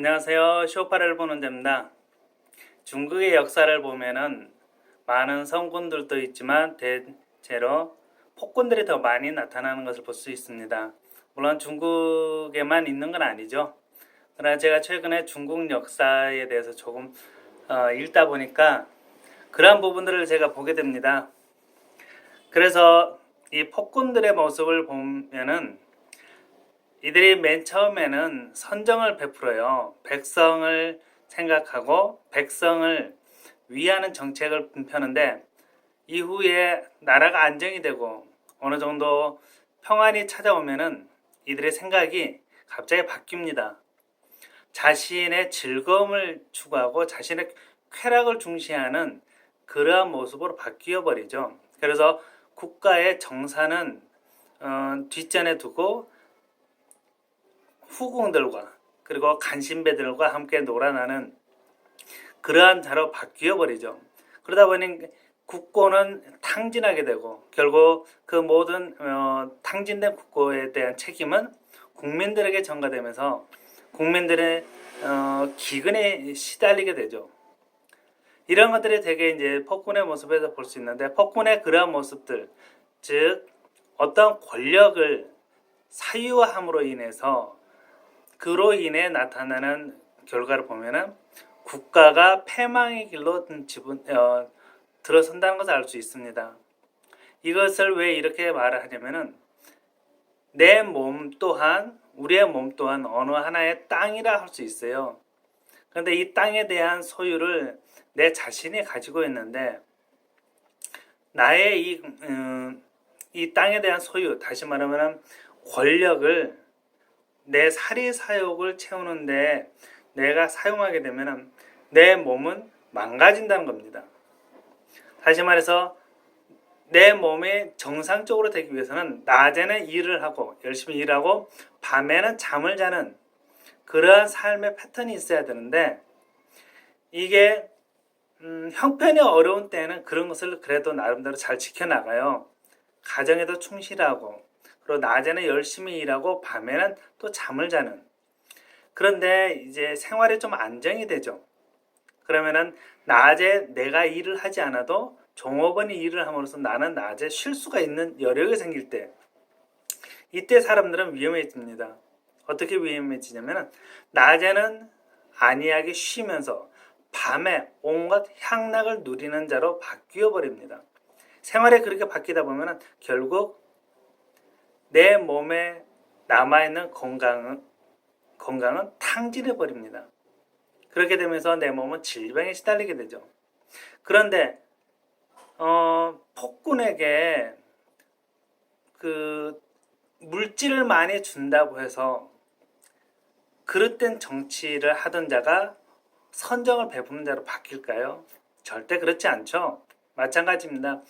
안녕하세요. 쇼파를 보는 데입니다. 중국의 역사를 보면은 많은 성군들도 있지만 대체로 폭군들이 더 많이 나타나는 것을 볼 수 있습니다. 물론 중국에만 있는 건 아니죠. 그러나 제가 최근에 중국 역사에 대해서 조금 어, 읽다 보니까 그러한 부분들을 제가 보게 됩니다. 그래서 이 폭군들의 모습을 보면은 이들이 맨 처음에는 선정을 베풀어요. 백성을 생각하고 백성을 위하는 정책을 펴는데 이후에 나라가 안정이 되고 어느 정도 평안이 찾아오면은 이들의 생각이 갑자기 바뀝니다. 자신의 즐거움을 추구하고 자신의 쾌락을 중시하는 그러한 모습으로 바뀌어 버리죠. 그래서 국가의 정사는 어, 뒷전에 두고 후궁들과 그리고 간신배들과 함께 놀아나는 그러한 자로 바뀌어 버리죠. 그러다 보니 국고는 탕진하게 되고 결국 그 모든 어, 탕진된 국고에 대한 책임은 국민들에게 전가되면서 국민들의 어, 기근에 시달리게 되죠. 이런 것들이 되게 이제 폭군의 모습에서 볼 수 있는데 폭군의 그러한 모습들 즉 어떤 권력을 사유함으로 인해서 그로 인해 나타나는 결과를 보면은 국가가 패망의 길로 지분 어, 들어선다는 것을 알 수 있습니다. 이것을 왜 이렇게 말을 하냐면은 내 몸 또한 우리의 몸 또한 어느 하나의 땅이라 할 수 있어요. 그런데 이 땅에 대한 소유를 내 자신이 가지고 있는데 나의 이, 음, 이 땅에 대한 소유, 다시 말하면 권력을 내 사리 사욕을 채우는데 내가 사용하게 되면 내 몸은 망가진다는 겁니다. 다시 말해서 내 몸이 정상적으로 되기 위해서는 낮에는 일을 하고 열심히 일하고 밤에는 잠을 자는 그러한 삶의 패턴이 있어야 되는데 이게 음, 형편이 어려운 때는 그런 것을 그래도 나름대로 잘 지켜나가요. 가정에도 충실하고 그리고 낮에는 열심히 일하고 밤에는 또 잠을 자는 그런데 이제 생활이 좀 안정이 되죠. 그러면은 낮에 내가 일을 하지 않아도 종업원이 일을 함으로써 나는 낮에 쉴 수가 있는 여력이 생길 때 이때 사람들은 위험해집니다. 어떻게 위험해지냐면 낮에는 안이하게 쉬면서 밤에 온갖 향락을 누리는 자로 바뀌어 버립니다. 생활에 그렇게 바뀌다 보면 결국 내 몸에 남아있는 건강은, 건강은 탕진해 버립니다. 그렇게 되면서 내 몸은 질병에 시달리게 되죠. 그런데 어, 폭군에게 그 물질을 많이 준다고 해서 그릇된 정치를 하던 자가 선정을 베푸는 자로 바뀔까요? 절대 그렇지 않죠. 마찬가지입니다.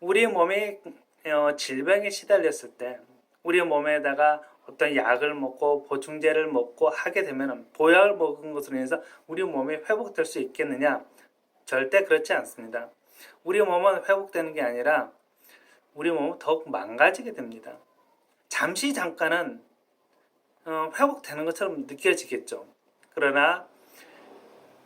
우리 몸이 어, 질병에 시달렸을 때 우리 몸에다가 어떤 약을 먹고 보충제를 먹고 하게 되면 보약을 먹은 것으로 인해서 우리 몸이 회복될 수 있겠느냐? 절대 그렇지 않습니다. 우리 몸은 회복되는 게 아니라 우리 몸은 더욱 망가지게 됩니다. 잠시 잠깐은 어, 회복되는 것처럼 느껴지겠죠. 그러나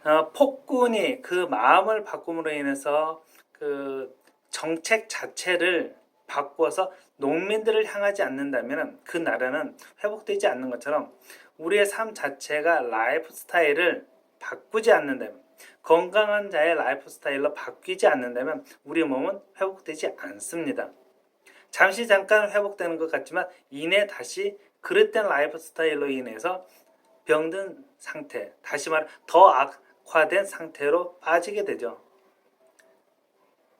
어, 폭군이 그 마음을 바꿈으로 인해서 그 정책 자체를 바꾸어서 농민들을 향하지 않는다면 그 나라는 회복되지 않는 것처럼 우리의 삶 자체가 라이프 스타일을 바꾸지 않는다면 건강한 자의 라이프 스타일로 바뀌지 않는다면 우리 몸은 회복되지 않습니다. 잠시 잠깐 회복되는 것 같지만 이내 다시 그릇된 라이프 스타일로 인해서 병든 상태, 다시 말해 더 악화된 상태로 빠지게 되죠.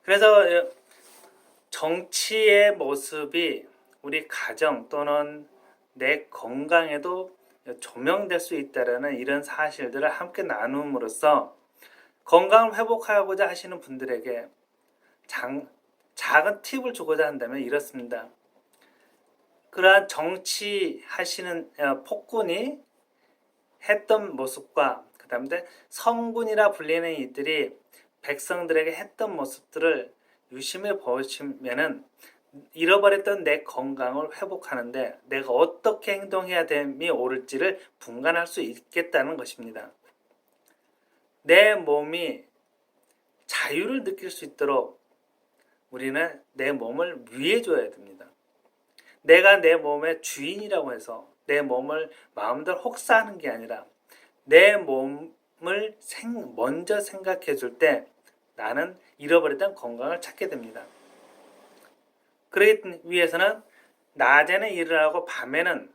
그래서 정치의 모습이 우리 가정 또는 내 건강에도 조명될 수 있다라는 이런 사실들을 함께 나눔으로써 건강을 회복하고자 하시는 분들에게 장, 작은 팁을 주고자 한다면 이렇습니다. 그러한 정치하시는 어, 폭군이 했던 모습과 그 다음에 성군이라 불리는 이들이 백성들에게 했던 모습들을 유심히 보시면은 잃어버렸던 내 건강을 회복하는데 내가 어떻게 행동해야 됨이 옳을지를 분간할 수 있겠다는 것입니다. 내 몸이 자유를 느낄 수 있도록 우리는 내 몸을 위해줘야 됩니다. 내가 내 몸의 주인이라고 해서 내 몸을 마음대로 혹사하는 게 아니라 내 몸을 생- 먼저 생각해 줄 때 나는 잃어버렸던 건강을 찾게 됩니다. 그러기 위해서는 낮에는 일을 하고 밤에는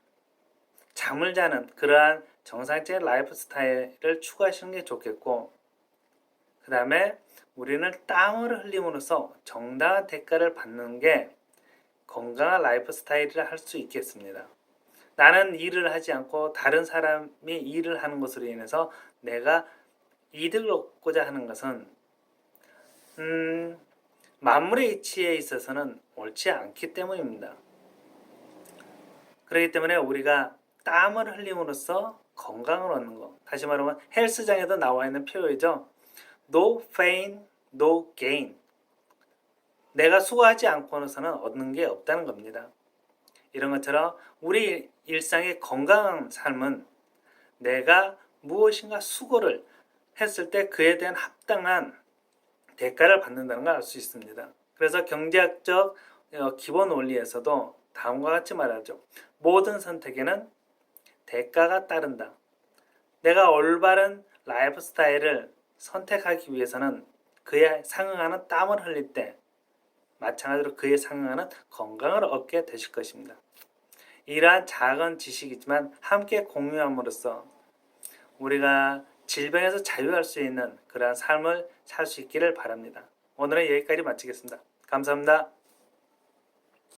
잠을 자는 그러한 정상적인 라이프 스타일을 추구하시는 게 좋겠고 그 다음에 우리는 땀을 흘림으로써 정당한 대가를 받는 게 건강한 라이프 스타일이라 할 수 있겠습니다. 나는 일을 하지 않고 다른 사람이 일을 하는 것으로 인해서 내가 이득을 얻고자 하는 것은 음, 만물의 이치에 있어서는 옳지 않기 때문입니다. 그렇기 때문에 우리가 땀을 흘림으로써 건강을 얻는 것. 다시 말하면 헬스장에도 나와 있는 표현이죠. No pain, no gain. 내가 수고하지 않고서는 얻는 게 없다는 겁니다. 이런 것처럼 우리 일상의 건강한 삶은 내가 무엇인가 수고를 했을 때 그에 대한 합당한 대가를 받는다는 걸 알 수 있습니다. 그래서 경제학적 어, 기본 원리에서도 다음과 같이 말하죠. 모든 선택에는 대가가 따른다. 내가 올바른 라이프 스타일을 선택하기 위해서는 그에 상응하는 땀을 흘릴 때 마찬가지로 그에 상응하는 건강을 얻게 되실 것입니다. 이러한 작은 지식이지만 함께 공유함으로써 우리가 질병에서 자유할 수 있는 그러한 삶을 살 수 있기를 바랍니다. 오늘은 여기까지 마치겠습니다. 감사합니다.